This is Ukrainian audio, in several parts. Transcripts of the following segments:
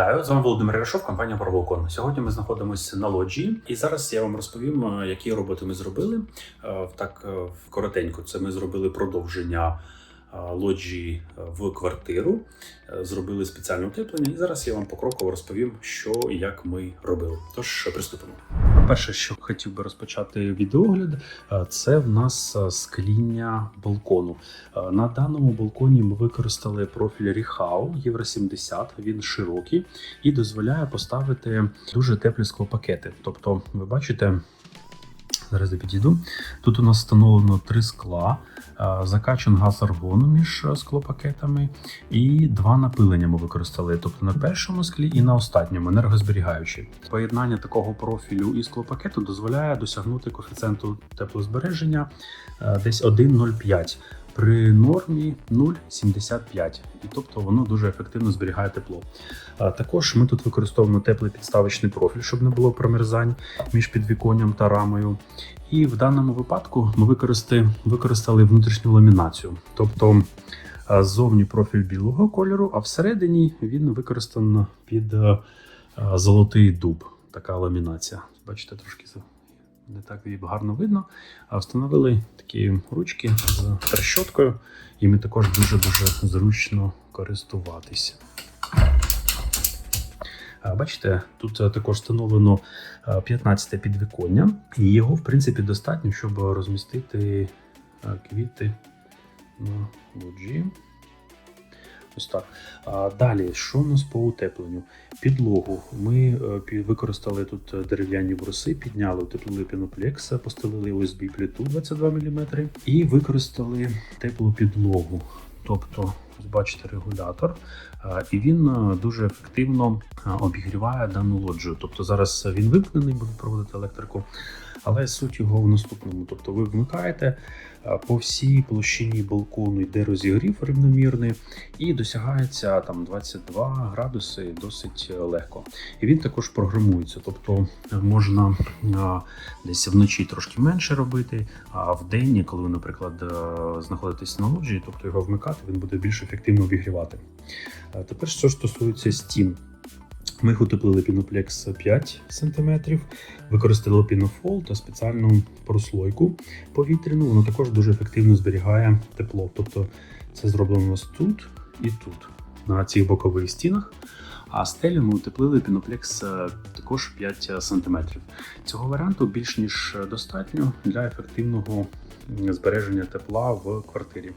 Вітаю, з вами Володимир Ярошов, компанія Парволкон. Сьогодні ми знаходимося на лоджії, і зараз я вам розповім, е, які роботи ми зробили. Е, Так е, коротенько, це ми зробили продовження лоджії е, в квартиру, е, зробили спеціальне утеплення, і зараз я вам покроково розповім, що і як ми робили. Тож приступимо. Перше, що хотів би розпочати відеогляд, е, це в нас е, скління балкону. Е, На даному балконі ми використали профіль Ріхау Євро 70. Він широкий і дозволяє поставити дуже теплі склопакети. Тобто, ви бачите. Зараз я підійду. Тут у нас встановлено три скла, е, закачан газ аргону між е, склопакетами, і два напилення ми використали. Тобто на першому склі і на останньому енергозберігаючі. Поєднання такого профілю і склопакету дозволяє досягнути коефіцієнту теплозбереження е, десь 1,05 при нормі 0,75. І тобто воно дуже ефективно зберігає тепло. А Також ми тут використовуємо теплий підставочний профіль, щоб не було промерзань між підвіконням та рамою. І в даному випадку ми використали, внутрішню ламінацію. Тобто ззовні профіль білого кольору, а всередині він використано під золотий дуб. Така ламінація. Бачите, трошки не так її гарно видно. А встановили такі ручки з трещоткою, ми також дуже-дуже зручно користуватися. Бачите, тут е, також встановлено 15 те підвіконня, і його, в принципі, достатньо, щоб розмістити е, квіти на лоджії. Ось так. А далі, що у нас по утепленню? Підлогу. Ми е, використали тут е, дерев'яні бруси, підняли, утеплили піноплекс, постелили USB плиту 22 мм і використали теплу підлогу. Тобто, бачите, регулятор, і він е, дуже ефективно обігріває дану лоджію. Тобто зараз він вимкнений, буде проводити електрику, але суть його в наступному. Тобто ви вмикаєте е, по всій площині балкону йде розігрів рівномірний і досягається там 22 градуси досить е, легко. І він також програмується, тобто е, можна десь вночі трошки менше робити, а в день, коли ви, наприклад, знаходитесь на лоджії, тобто його вмикати, він буде більш ефективно обігрівати. Тепер, що стосується стін. Ми їх утеплили піноплекс 5 см, використали пінофол та спеціальну прослойку повітряну. Воно також дуже ефективно зберігає тепло. Тобто це зроблено у нас тут і тут, на цих бокових стінах. А стелю ми утеплили піноплекс е, також 5 см. Цього варіанту більш ніж достатньо для ефективного збереження тепла в квартирі.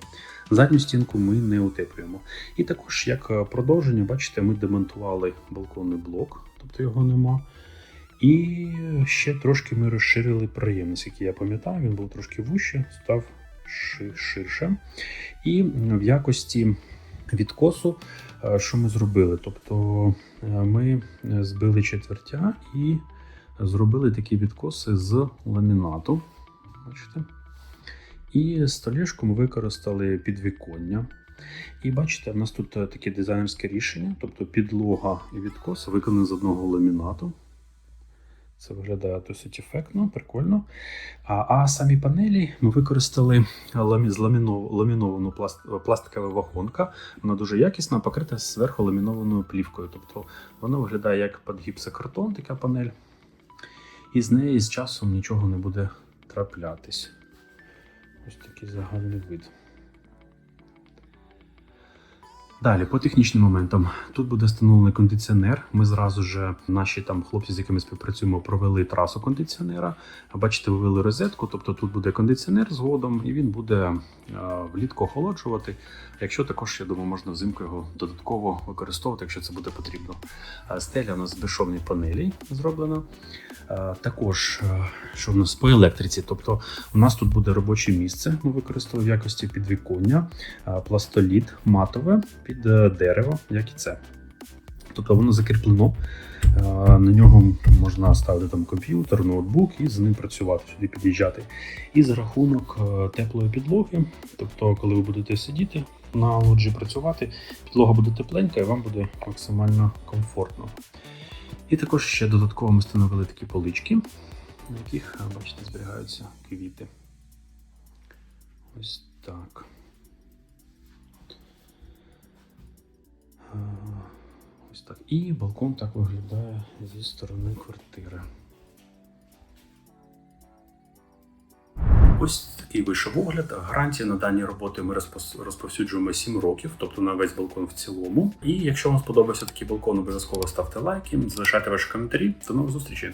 Задню стінку ми не утеплюємо. І також, як продовження, бачите, ми демонтували балконний блок, тобто його нема. І ще трошки ми розширили проєм, наскільки я пам'ятаю, він був трошки вужче, став ширше. І в якості відкосу, е, що ми зробили? Тобто е, ми збили четвертя і зробили такі відкоси з ламінату. Бачите? І столішку ми використали підвіконня. І бачите, в нас тут е, таке дизайнерське рішення, тобто підлога і відкос виконані з одного ламінату. Це виглядає досить ефектно, прикольно. А, а самі панелі ми використали ламіновану пласт, пластикова вагонка. Вона дуже якісна, покрита зверху ламінованою плівкою. Тобто вона виглядає як під гіпсокартон, така панель. І з неї з часом нічого не буде траплятись. Ось такий загальний вид. Далі, по технічним моментам. Тут буде встановлений кондиціонер. Ми зразу ж наші там хлопці, з якими співпрацюємо, провели трасу кондиціонера. Бачите, вивели розетку, тобто тут буде кондиціонер згодом, і він буде е, влітку охолоджувати. Якщо також, я думаю, можна взимку його додатково використовувати, якщо це буде потрібно. Е, Стеля у нас з безшовних панелей зроблена. Е, Також, е, що в нас по електриці, тобто у нас тут буде робоче місце. Ми використали в якості підвіконня, е, пластоліт матове під е, дерево, як і це. Тобто воно закріплено. е, На нього можна ставити там комп'ютер, ноутбук і з ним працювати, сюди під'їжджати. І за рахунок е, теплої підлоги, тобто, коли ви будете сидіти на лоджі працювати, підлога буде тепленька і вам буде максимально комфортно. І також ще додатково ми встановили такі полички, на яких, бачите, зберігаються квіти. Ось так. Ось так. І балкон так виглядає зі сторони квартири. Ось такий вийшов огляд. Гарантія на дані роботи ми розповсюджуємо 7 років, тобто на весь балкон в цілому. І якщо вам сподобався такий балкон, обов'язково ставте лайки, залишайте ваші коментарі. До нових зустрічей!